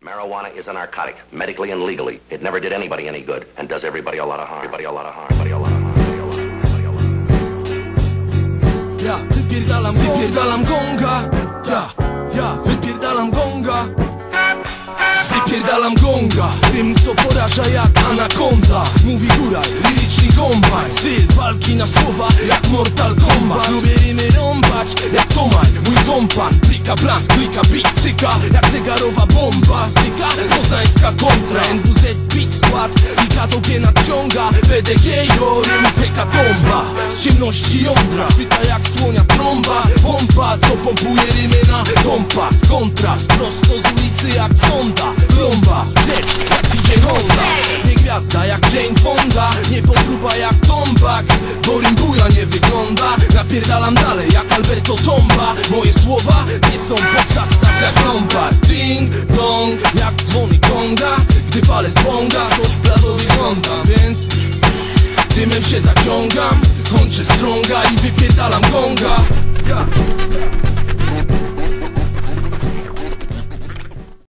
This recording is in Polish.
Marijuana is a narcotic, medically and legally. It never did anybody any good, and does everybody a lot of harm. Everybody a lot of harm. Everybody a lot of harm. Ja wypierdalam, wypierdalam gonga. Ja, ja wypierdalam gonga. Wypierdalam gonga. Tym co poraża jak anakonda Mówi góral, liryczny kombaj Styl walki na słowa jak Mortal Kombat. Lubię rymy rąbać jak Tomaj Mój kompan, plika blank, klika beat Cyka. Jak zegarowa bomba Styka poznańska kontra NWZ beat skład. I katogę nadciąga. PDG jo, rymów hekatomba Z ciemności jądra Pyta jak słonia trąba. Pompa, co pompuje rymy na kompakt. Kontrast, prosto z ulicy jak sonda. Plomba, skrecz jak DJ Honda. Nie gwiazda jak Jane Fonda. Nie podruba jak Tombak. Bo rymbuja nie wygląda. Napierdalam dalej Alberto Tomba Moje słowa nie są pod zastaw jak Lombard Ding dong jak dzwony konga Gdy palę z bonga coś blado wygląda. Więc Dymem się zaciągam, kończę strąga i wypierdalam gonga